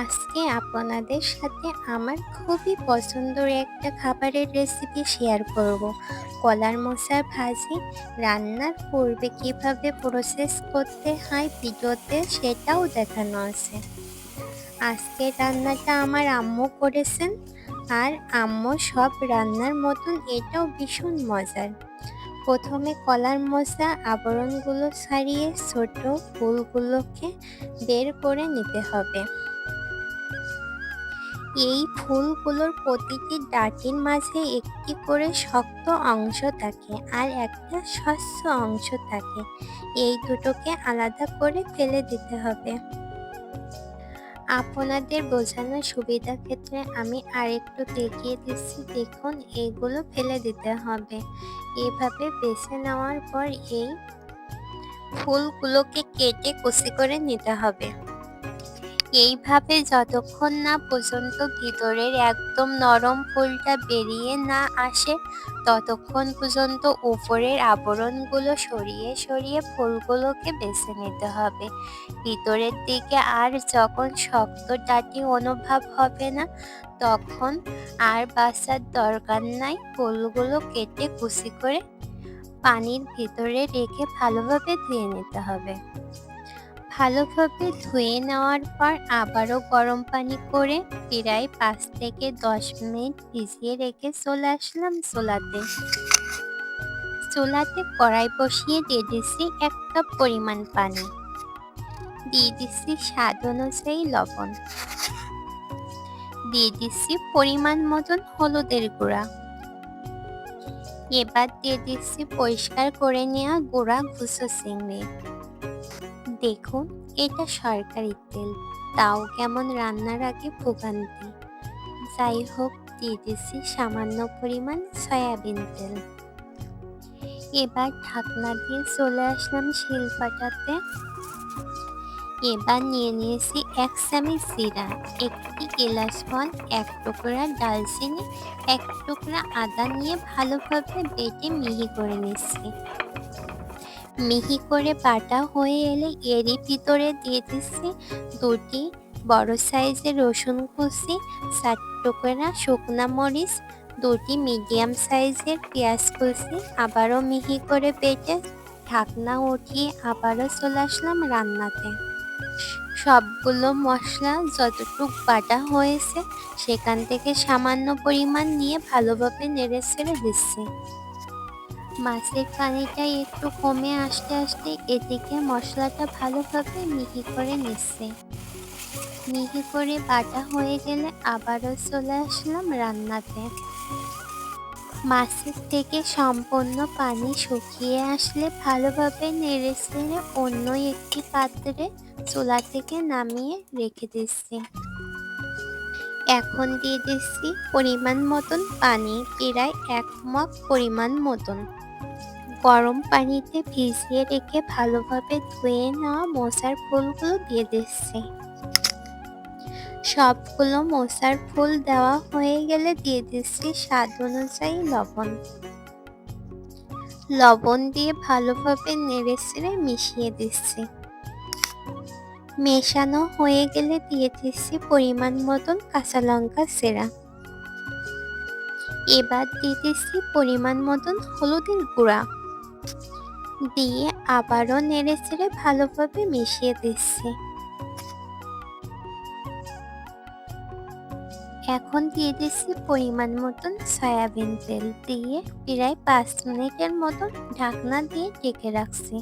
আজকে আপনাদের সাথে আমার খুবই পছন্দের একটা খাবারের রেসিপি শেয়ার করব। কলার মশার ভাজি, রান্নার পূর্বে কীভাবে প্রসেস করতে হয়, ভিডিওতে সেটাও দেখানো আছে। আজকে রান্নাটা আমার আম্মু করেছেন, আর আম্মু সব রান্নার মতন এটাও ভীষণ মজার। প্রথমে কলার মশা আবরণগুলো ছাড়িয়ে ছোট ফুলগুলোকে বের করে নিতে হবে। এই ফুলগুলোর প্রতিটি ডাটির মাঝে একটি করে শক্ত অংশ থাকে আর একটা স্বচ্ছ অংশ থাকে। এই দুটোকে আলাদা করে ফেলে দিতে হবে। আপনাদের বোঝানোর সুবিধা ক্ষেত্রে আমি আরেকটু দেখিয়ে দিচ্ছি। দেখুন এইগুলো ফেলে দিতে হবে। এভাবে বেছে নেওয়ার পর এই ফুলগুলোকে কেটে কুচি করে নিতে হবে। এইভাবে যতক্ষণ না পর্যন্ত ভিতরের একদম নরম ফুলটা বেরিয়ে না আসে, ততক্ষণ পর্যন্ত উপরের আবরণগুলো সরিয়ে সরিয়ে ফুলগুলোকে বেছে নিতে হবে। ভিতরের দিকে আর যখন শক্ত ডাটি অনুভব হবে না, তখন আর বাসার দরকার নাই, ফুলগুলো কেটে কুচি করে পানির ভিতরে রেখে ভালোভাবে ধুয়ে নিতে হবে। ভালোভাবে ধুয়ে নেওয়ার পর আবারও গরম পানি করে প্রায় পাঁচ থেকে দশ মিনিট ভিজিয়ে রেখে চলে আসলাম চোলাতে। চোলাতে কড়াই বসিয়ে দিয়ে দিচ্ছি এক কাপ পরিমাণ পানি। দিয়ে দিচ্ছি স্বাদ অনুযায়ী লবণ। দিয়ে দিচ্ছি পরিমাণ মতন হলুদের গুঁড়া। এবার দিয়ে দিচ্ছি পরিষ্কার করে নেওয়া গুঁড়া ঘুষো চিংড়ি। দেখুন, এটা সরকারি তেল। তাও কেমন রান্নার আগে ভোগান্তি। যাই হোক, দিয়ে দিচ্ছি সামান্য পরিমাণ সয়াবিন তেল। এবার ঢাকনা দিয়ে চলে আসলাম শিলপাটাতে। এবার নিয়ে নিয়েছি এক চামচ জিরা, একটি এলাচ ফল এক টুকরা ডালচিনি এক টুকরা আদা নিয়ে ভালোভাবে বেটে মিহি করে নিচ্ছি। মিহি করে বাটা হয়ে এলে এরই ভিতরে দিয়ে দিচ্ছি দুটি বড় সাইজের রসুন কুচি, চার টুকরা শুকনা মরিচ, দুটি মিডিয়াম সাইজের পেঁয়াজ কুচি। আবারও মিহি করে বেটে ঢাকনা উঠিয়ে আবারও চলে আসলাম রান্নাতে। সবগুলো মশলা যতটুক বাটা হয়েছে সেখান থেকে সামান্য পরিমাণ নিয়ে ভালোভাবে নেড়ে ছেড়ে দিচ্ছি। মাছের পানিটা একটু কমে আসতে আসতে এদিকে মশলাটা ভালোভাবে মিহি করে নিচ্ছে। মিহি করে বাটা হয়ে গেলে আবারও চলে আসলাম রান্নাতে। মাছের থেকে সম্পূর্ণ পানি শুকিয়ে আসলে ভালোভাবে নেড়ে চেড়ে অন্য একটি পাত্রে চুলা থেকে নামিয়ে রেখে দিচ্ছি। এখন দিয়ে দিচ্ছি পরিমাণ মতন পানি, প্রায় এক মগ পরিমাণ মতন। গরম পানিতে ভিজিয়ে রেখে ভালোভাবে ধুয়ে নেওয়া মশার ফুলগুলো দিয়ে দিচ্ছি। সবগুলো মশার ফুল দেওয়া হয়ে গেলে দিয়ে দিচ্ছি স্বাদ অনুযায়ী লবণ। লবণ দিয়ে ভালোভাবে নেড়ে চেড়ে মিশিয়ে দিচ্ছি। মেশানো হয়ে গেলে দিয়ে দিচ্ছি পরিমাণ মতন কাঁচা লঙ্কা সেরা। এবার দিয়ে দিচ্ছি পরিমাণ মতন হলুদের গুঁড়া। দিয়ে আবারও নেড়ে চেড়ে ভালোভাবে মিশিয়ে দিচ্ছি। এখন দিয়ে দিচ্ছি পরিমাণ মতন সয়াবিন তেল দিয়ে প্রায় পাঁচ মিনিটের মতন ঢাকনা দিয়ে ঢেকে রাখছি।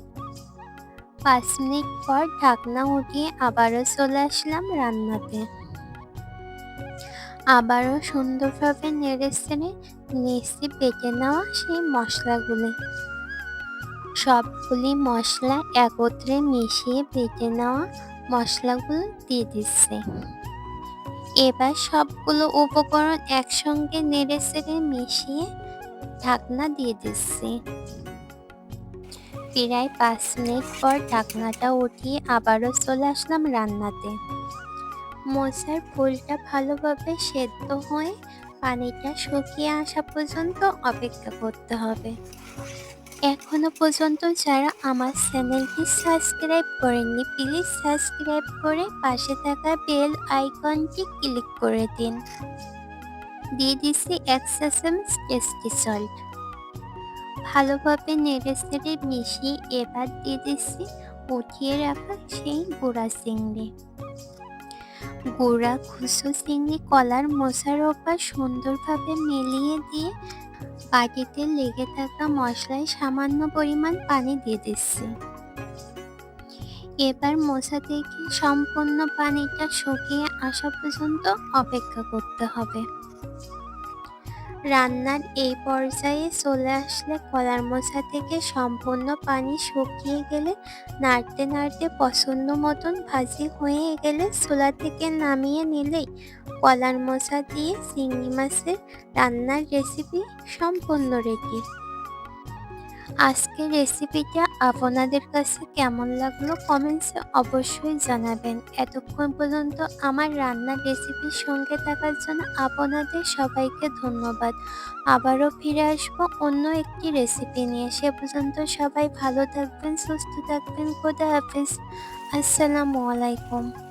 পাঁচ মিনিট পর ঢাকনা উঠিয়ে আবারও চলে আসলাম রান্নাতে। আবারও সুন্দরভাবে নেড়ে চেড়ে নিচ্ছি বেটে নেওয়া সেই মশলাগুলি। সবগুলি মশলা একত্রে মিশিয়ে বেটে নেওয়া মশলাগুলো দিয়ে দিচ্ছে। এবার সবগুলো উপকরণ একসঙ্গে নেড়ে চেড়ে মিশিয়ে ঢাকনা দিয়ে দিচ্ছি। প্রায় পাঁচ মিনিট পর ঢাকনাটা উঠিয়ে আবারও চলে আসলাম রান্নাতে। মোচার ফুলটা ভালোভাবে সেদ্ধ হয়ে পানিটা শুকিয়ে আসা পর্যন্ত অপেক্ষা করতে হবে। এখনও পর্যন্ত যারা আমার চ্যানেলটি সাবস্ক্রাইব করেননি প্লিজ সাবস্ক্রাইব করে পাশে থাকা বেল আইকনটি ক্লিক করে দিন। দিয়ে দিচ্ছি এক চামচ টেস্টি সল্ট ভালোভাবে নেড়ে চেড়ে মিশিয়ে এবার দিয়ে দিচ্ছি উঠিয়ে রাখা সেই গুঁড়া চিংড়ি। গুঁড়া খুসো চিংড়ি কলার মশার ওপর সুন্দরভাবে মিলিয়ে দিয়ে বাটিতে লেগে থাকা মশলায় সামান্য পরিমাণ পানি দিয়ে দিচ্ছি। এবার মশা থেকে সম্পূর্ণ পানিটা শুকিয়ে আসা পর্যন্ত অপেক্ষা করতে হবে। রান্নার এই পর্যায়ে চলে আসলে কলার মোছা থেকে সম্পূর্ণ পানি শুকিয়ে গেলে নাড়তে নাড়তে পছন্দ মতন ভাজি হয়ে গেলে চোলা থেকে নামিয়ে নিলেই কলার মোছা দিয়ে চিংড়ি মাছের রান্নার রেসিপি সম্পূর্ণ রেডি আজকের রেসিপিটা আপনাদের কাছে কেমন লাগল কমেন্টসে অবশ্যই জানাবেন। এতক্ষণ পর্যন্ত আমার রান্নার রেসিপির সঙ্গে থাকার জন্য আপনাদের সবাইকে ধন্যবাদ। আবারও ফিরে আসব অন্য একটি রেসিপি নিয়ে। সে পর্যন্ত সবাই ভালো থাকবেন, সুস্থ থাকবেন। খোদা হাফিজ। আসসালামু আলাইকুম।